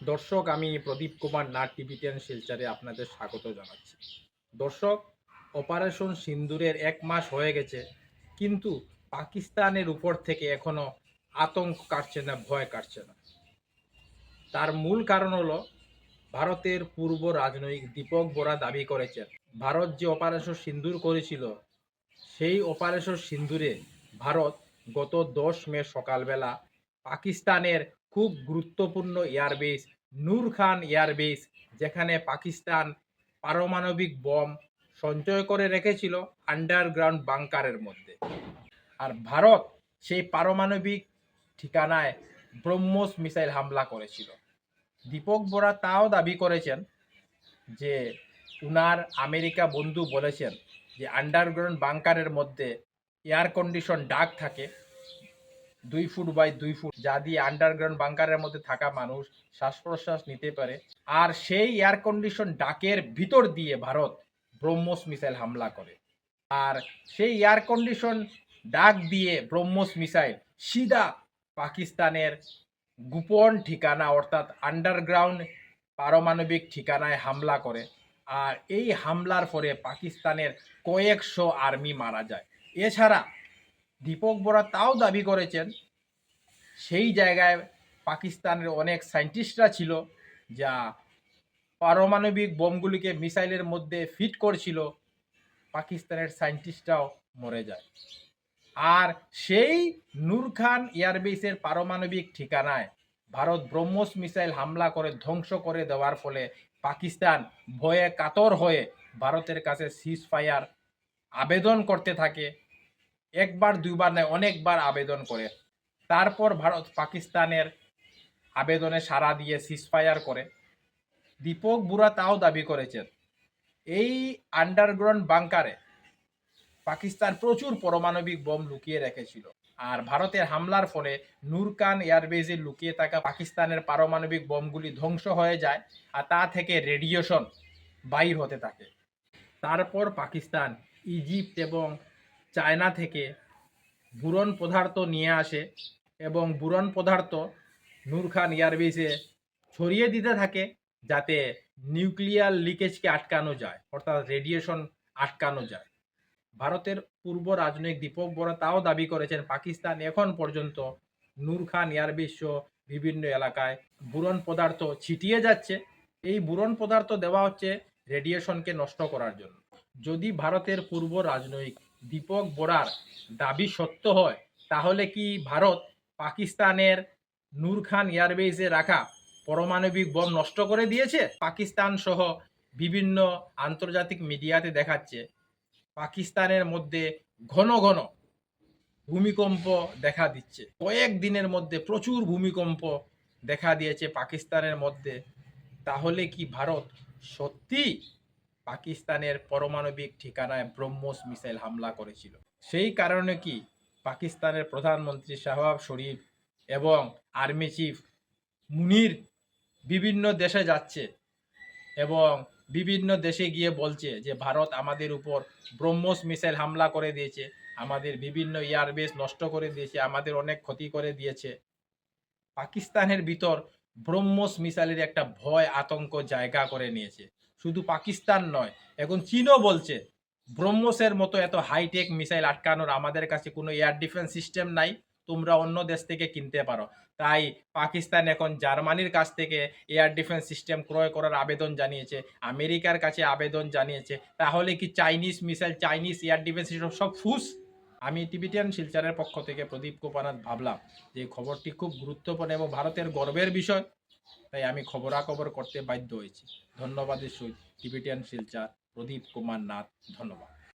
দর্শক, আমি প্রদীপ কুমার, নাট টিভি টেন শিলচারে আপনাদের স্বাগত জানাচ্ছি। দর্শক অপারেশন সিন্দুরের এক মাস হয়ে গেছে, কিন্তু পাকিস্তানের উপর থেকে এখনও আতঙ্ক কাটছে না, ভয় কাটছে না। তার মূল কারণ হলো, ভারতের পূর্ব রাজনৈতিক দীপক বোরা দাবি করেছেন, ভারত যে অপারেশন সিন্দুর করেছিল, সেই অপারেশন সিন্দুরে ভারত গত দশ মে সকালবেলা পাকিস্তানের খুব গুরুত্বপূর্ণ এয়ারবেস, নূর খান এয়ারবেস, যেখানে পাকিস্তান পারমাণবিক বম সঞ্চয় করে রেখেছিল আন্ডারগ্রাউন্ড বাংকারের মধ্যে। আর ভারত সেই পারমাণবিক ঠিকানায় ব্রহ্মোস মিসাইল হামলা করেছিল। দীপক বোরা তাও দাবি করেছেন যে উনার আমেরিকা বন্ধু বলেছেন যে আন্ডারগ্রাউন্ড বাংকারের মধ্যে এয়ার কন্ডিশন ডাক থাকে দুই ফুট বাই দুই ফুট যা দিয়ে আন্ডারগ্রাউন্ড বাংকারের মধ্যে থাকা মানুষ শ্বাস প্রশ্বাস নিতে পারে। আর সেই এয়ার কন্ডিশন ডাকের ভিতর দিয়ে ভারত ব্রহ্মোস মিসাইল হামলা করে। আর সেই এয়ার কন্ডিশন ডাক দিয়ে ব্রহ্মোস মিসাইল সিধা পাকিস্তানের গোপন ঠিকানা অর্থাৎ আন্ডারগ্রাউন্ড পারমাণবিক ঠিকানায় হামলা করে। আর এই হামলার পরে পাকিস্তানের কয়েকশো আর্মি মারা যায়। এছাড়া দীপক বোরা তাও দাবি করেছেন, সেই জায়গায় পাকিস্তানের অনেক সায়েন্টিস্টরা ছিল যা পারমাণবিক বোমগুলিকে মিসাইলের মধ্যে ফিট করছিল, পাকিস্তানের সায়েন্টিস্টরাও মরে যায়। আর সেই নূর খান এয়ারবেসের পারমাণবিক ঠিকানায় ভারত ব্রহ্মোস মিসাইল হামলা করে ধ্বংস করে দেওয়ার ফলে পাকিস্তান ভয়ে কাতর হয়ে ভারতের কাছে সিজ ফায়ার আবেদন করতে থাকে। একবার, দুইবার নয়, অনেকবার আবেদন করে। তারপর ভারত পাকিস্তানের আবেদনে সাড়া দিয়ে সিসফায়ার করে। দীপক বুড়া তাও দাবি করেছেন, এই আন্ডারগ্রাউন্ড বাংকারে পাকিস্তান প্রচুর পারমাণবিক বোম লুকিয়ে রেখেছিল আর ভারতের হামলার ফলে নূরকান এয়ারবেজে লুকিয়ে থাকা পাকিস্তানের পারমাণবিক বোমগুলি ধ্বংস হয়ে যায় আর তা থেকে রেডিয়েশন বাইর হতে থাকে। তারপর পাকিস্তান ইজিপ্ট এবং চায়না থেকে বুরন পদার্থ নিয়ে আসে এবং বুরন পদার্থ নূর খান এয়ারবেসে ছড়িয়ে দিতে থাকে যাতে নিউক্লিয়ার লিকেজকে আটকানো যায়, অর্থাৎ রেডিয়েশন আটকানো যায়। ভারতের পূর্ব রাজনৈতিক দীপক বড়া তাও দাবি করেছেন, পাকিস্তান এখন পর্যন্ত নূর খান এয়ারবেস বিভিন্ন এলাকায় বুরন পদার্থ ছিটিয়ে যাচ্ছে। এই বুরন পদার্থ দেওয়া হচ্ছে রেডিয়েশনকে নষ্ট করার জন্য। যদি ভারতের পূর্ব রাজনৈতিক দীপক বোরার দাবি সত্য হয়, তাহলে কি ভারত পাকিস্তানের নূর খান এয়ারবেসে রাখা পারমাণবিক বম নষ্ট করে দিয়েছে? পাকিস্তান সহ বিভিন্ন আন্তর্জাতিক মিডিয়াতে দেখাচ্ছে, পাকিস্তানের মধ্যে ঘন ঘন ভূমিকম্প দেখা দিচ্ছে। কয়েক দিনের মধ্যে প্রচুর ভূমিকম্প দেখা দিয়েছে পাকিস্তানের মধ্যে। তাহলে কি ভারত সত্যি পাকিস্তানের পারমাণবিক ঠিকানায় ব্রহ্মোস মিসাইল হামলা করেছিল। সেই কারণে কি পাকিস্তানের প্রধানমন্ত্রী শাহবাব শরীফ এবং আর্মি চিফ মুনির বিভিন্ন দেশে যাচ্ছে এবং বিভিন্ন দেশে গিয়ে বলছে যে, ভারত আমাদের উপর ব্রহ্মোস মিসাইল হামলা করে দিয়েছে। আমাদের বিভিন্ন এয়ারবেস নষ্ট করে দিয়েছে। আমাদের অনেক ক্ষতি করে দিয়েছে। পাকিস্তানের ভিতর ব্রহ্মোস মিসাইলের একটা ভয়, আতঙ্ক জায়গা করে নিয়েছে। শুধু পাকিস্তান নয়, এখন চীনও বলছে, ব্রহ্মসের মতো এত হাইটেক মিসাইল আটকানোর আমাদের কাছে কোনো এয়ার ডিফেন্স সিস্টেম নাই, তোমরা অন্য দেশ থেকে কিনতে পারো। তাই পাকিস্তান এখন জার্মানির কাছ থেকে এয়ার ডিফেন্স সিস্টেম ক্রয় করার আবেদন জানিয়েছে, আমেরিকার কাছে আবেদন জানিয়েছে, তাহলে কি Chinese missile Chinese air defence system সব ফুস? আমি টিবিটিয়ান শিলচারের পক্ষ থেকে প্রদীপ কোপানাথ ভাবলাম যে খবরটি খুব গুরুত্বপূর্ণ এবং ভারতের গর্বের বিষয়। তাই আমি খবরাখবর করতে বাধ্য হয়েছি। ধন্যবাদের সহিত টিবেটিয়ান শিলচার প্রদীপ কুমার নাথ ধন্যবাদ।